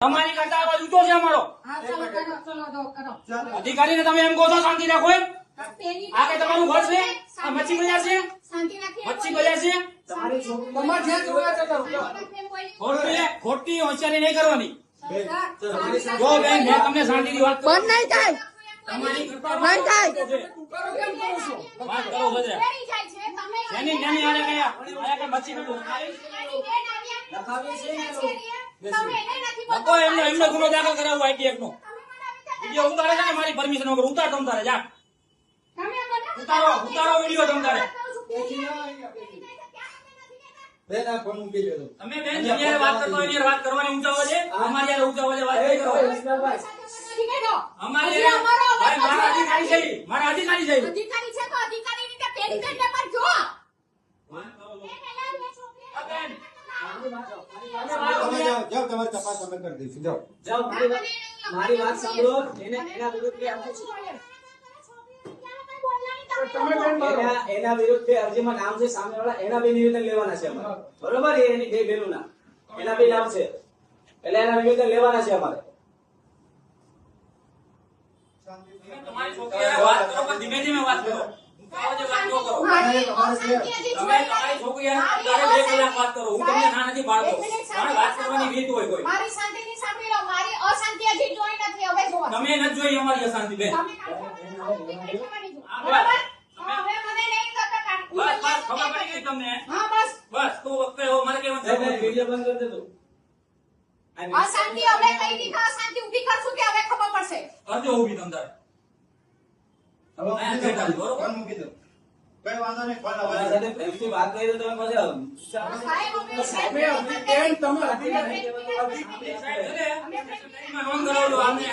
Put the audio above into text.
તમારી કરતા અવાજ ઊંચો છે અમારો. હા ચાલો કરો ચલો દો કરો. અધિકારીને તમે એમ કહો છો શાંતિ રાખો એમ. આ કે તમારું ઘર છે? આ મચ્છી બજાર છે? શાંતિ મચ્છી બજાર છે? શાંતિ. ખોટી હોશિયારી નહીં કરવાની. જો બેન મેં તમને શાંતિથી વાત બંધ નહીં થાય. બંધ થાય. મચ્છી નકો એમનો એમનો ગુનો દાખલ કરાવવો આઈટીએફ નો વીડિયો ઉતારે છે ને મારી પરમિશન વગર? ઉતાર તમ તારે જા. ઉતારો ઉતારો વીડિયો તમ તારે. બેસી જાઓ અહીંયા, બેસી. બેન આ ફોન મૂકી દેજો તમે. બેન જેની વાત કરતો એની વાત કરવાની ઊંચા અવાજે અમારી હારે ઊંચા અવાજે વાત કરો. અમારી હજી હારે- અમારો મારા અધિકારી છે મારા અધિકારી છે અધિકારી છે તો અધિકારી રીતે પેરી કરીને પર જો આ બેન તમે જાઓ જાઓ તમારી તપાસ અમે કરી દઈશું જાઓ જાઓ મારી વાત સાંભળો એને એના વિરુદ્ધ એના અરજીમાં નામ છે સામેવાળા એના બે નિવેદન લેવાના છે અમારે બરોબર એની બે બેનુના એના બે નામ છે એટલે એના નિવેદન લેવાના છે અમારે તમારી છોકરી વાત કરો. પણ ધીમે ધીમે વાત કરો તમે તમારી નથી. છોકરી હારે મારી તારે બે કલાક વાત કરો. હું તમને ના નથી પાડતો એક મિનિટ પણ વાત કરવાની રીત હોય કોઈ. મારી શાંતિથી સાંભળી લો મારી અશાંતિ હજી જોઈ નથી. હવે જોવો તમે નથી જોઈ અમારી અશાંતિ બેન. તમે કાઢો. નીકળી જવાની જો. હા, બરાબર? તમે- હવે મને નહીં કરતા કાઢ. બસ બસ ખબર પડી ગઈ તમને. હા બસ. બસ તો વખતે હવે મારે કેવું નહીં, નહીં, વીડિયો બંધ કરી દેજો આ અશાંતિ હવે કઈ દીધા અશાંતિ ઊભી કરશું કે હવે ખબર પડશે? કરજો ઊભી તમ તારે. હવે મૂકી દો ફોન. ફોન મૂકી દો કઈ વાંધો નહીં ફોન તમારા પ્રેમથી વાત કરી તો તમે પછી સાહેબ અમે બેન તમે સાહેબ, આને